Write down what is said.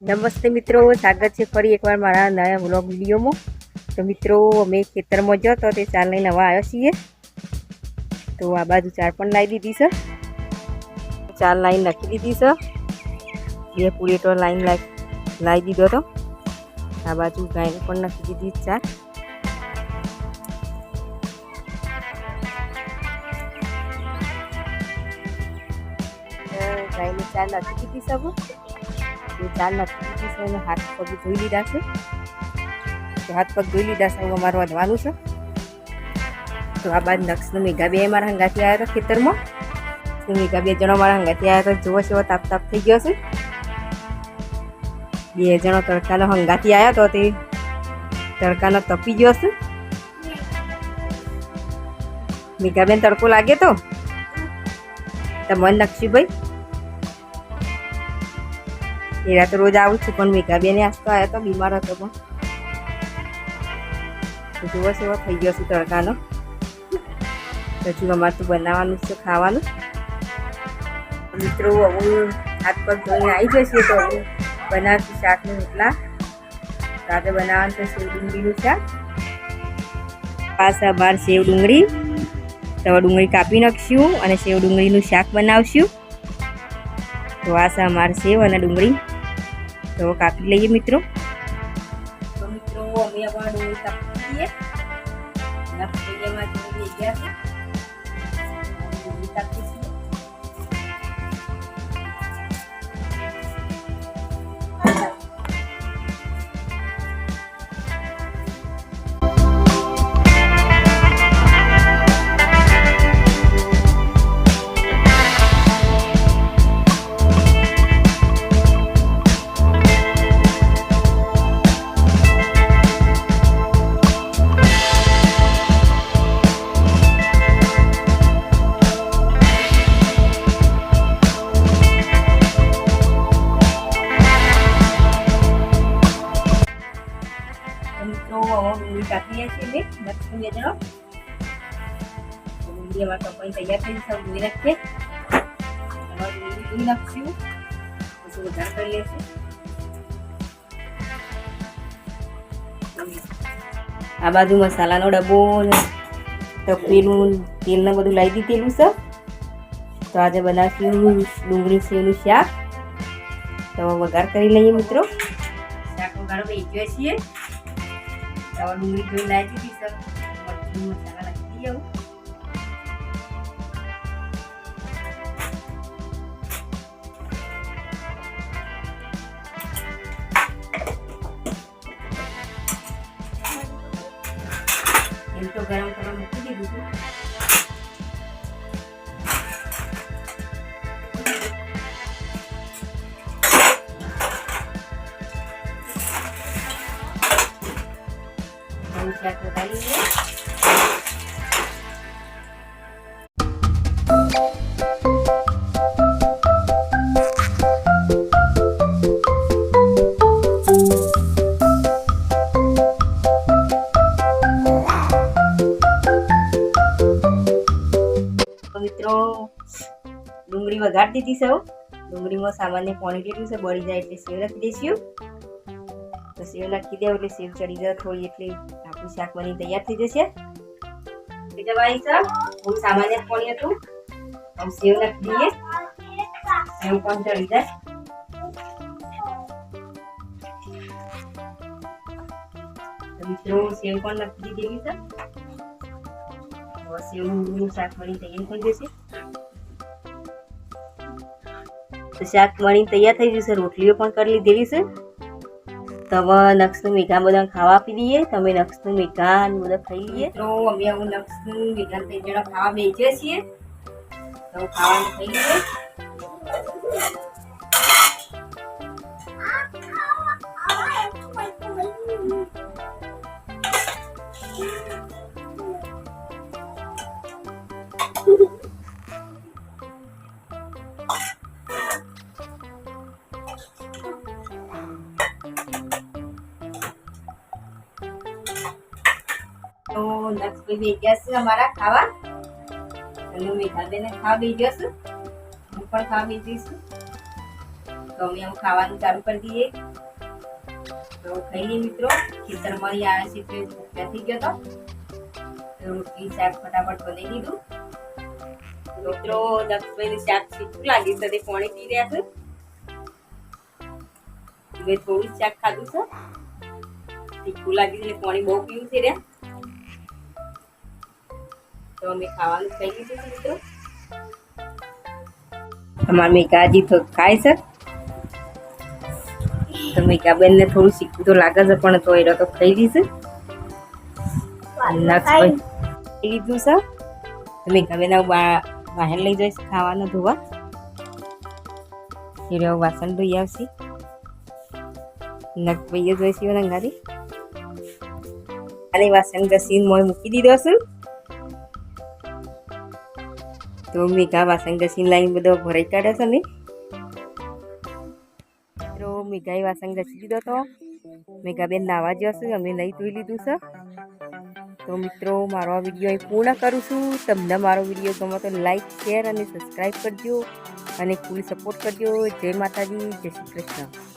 નમસ્તે મિત્રો, સ્વાગત છે ફરી એકવાર મારા નયા વ્લોગ વિડીયોમાં. તો મિત્રો, અમે ખેતરમાં જો તો ચાર લઈને નવા આવ્યા છીએ. તો આ બાજુ ચાર પણ લાવી દીધી છે. ચાર લાઈન નાખી દીધી છે. બે તો લાઈન લાવી દીધો તો આ બાજુ ગાયને પણ નાખી દીધી ચાર. ગાયને ચાર નાખી દીધી છે હવે એ ચાર નાખી દીધી છે, અને હાથ પગ ધોઈ લીધા છે. તો હાથ પગ ધોઈ લીધા છે હવે અમારે વધવાનું છે. તો આ બાદ નક્ષનું મેઘા બે મારા હંગાથી આવ્યા હતા ખેતરમાં. તો મેઘા બે જણા મારા હંગાથી આવ્યા હતા, જોવો છે તાપ તાપ થઈ ગયો છે. બે જણો તડકાનો હંગાથી આવ્યા તો તે તડકાનો તપી ગયો છે. મેઘાબેન તડકો લાગે તો? તમને નક્ષીભાઈ એરા તો રોજ આવું છું, પણ મેઘાબેને આજ તો આવ્યા તો બીમાર હતો પણ. જુઓ છે થઈ ગયો છે તડકાનો. હજુ અમારે તો બનાવવાનું છે, ખાવાનું. મિત્રો, હું હાથ પર ધોઈને આવી જશે તો હું બનાવશું શાકનું રોટલા. રાતે બનાવવાનું છે સેવ ડુંગળીનું શાક. પાછા બાર સેવ ડુંગળી. તવા ડુંગળી કાપી નાખશું અને સેવ ડુંગળીનું શાક બનાવશું. તો આ અમારે સેવ અને ડુંગળી. તો કાપી લઈએ મિત્રો. તો મિત્રો અમે અમારું કાપી મરચું બે જણો તો કપાઈ તૈયાર થઈ હવે ધોઈ ડુંગળી ધોઈ નાખશું પછી વઘાર કરી લેશું આ બાજુ મસાલાનો ડબ્બો ને તપેલું તેલ ને બધું લાવી દીધેલું છે. તો આજે બનાવશું ડુંગળી સેવનું શાક. તો વઘાર કરી લઈએ મિત્રો. શાક વઘારો વેચીએ છીએ તો ડુંગળી ધોઈ લાવી દીધી સર. મરચું મસાલા નાખી દઈએ હવે શાક વઘારી લઈએ મિત્રો, ડુંગળી વઘાર દીધી સૌ ડુંગળીમાં સામાન્ય પાણી જેટલું છે, બળી જાય એટલે સેવ નાખી દઈશું. તો સેવ નાખી દેવું એટલે સેવ ચડી જાય થોડી, એટલે આપણું શાક બની તૈયાર થઈ જશે. બીજા ભાઈ સર, બહુ સામાન્ય સેવ નાખી દઈએ. સેવ સેવ પણ નાખી છે હવે સેવનું શાક બની શાક બની તૈયાર થઈ જશે રોટલીઓ પણ કરી લીધેલી છે. તમે નક્ષનું મેઘા બધા ખાવા આપી દઈએ તમે નક્ષનું મીઠા બધા ખાઈ લઈએ. તો અમે હવે નક્ષનું મીઠા તે જણા ખાવા બેસીએ છીએ. તો ખાવાનું ખાઈ લઈએ. તો નક્ષભાઈ બે ગયા છે અમારા ખાવા. અને મેઘાબેને ખાવા બે ગયો છું હું પણ ખાવા બે તો અમે આવું ખાવાનું ચાલુ કરી દઈએ. તો ખાઈ મિત્રો ખેતરમાં મળી આવે છે એટલે ભૂખ્યા ગયો તો. રોટલી, શાક ફટાફટ બની દીધું. મિત્રો દક્ષભાઈ શાક સીધું લાગી છે, તે પાણી પી રહ્યા છે. મેં થોડું શાક ખાધું છે. તીખું લાગ્યું છે પાણી બહુ પીવું છે રહ્યા તો અમે ખાવાનું ખાઈ લીધું મિત્રો. અમારા મેઘાજી તો ખાય છે. તો મેઘાબેનને થોડું શીખવું તો લાગે છે પણ તો એ તો ખાઈ લીધું ખાઈ લીધું છે. તો મેઘાબેન બહાર લઈ જઈશ ખાવાનું ધોવા. એ રહ્યો વાસણ ધોઈ આવશે. નખ ભાઈએ જોઈશું અંગારી અને વાસણ ઘસીને મોય મૂકી દીધો છું. તો મેઘા વાસણ ઘસીને લાવીને બધો ભરાઈ કાઢ્યો છે ને? મિત્રો મેઘાએ વાસણ ઘસી દીધો તો? મેઘાબેન નાવા જ્યો છે, અમે નહીં ધોઈ લીધું છે. તો મિત્રો, મારો આ વીડિયો અહીં પૂર્ણ કરું છું. તમને મારો વીડિયો ગમે તો લાઈક શેર અને સબસ્ક્રાઈબ કરજો અને ફૂલ સપોર્ટ કરજો. જય માતાજી, જય શ્રી કૃષ્ણ.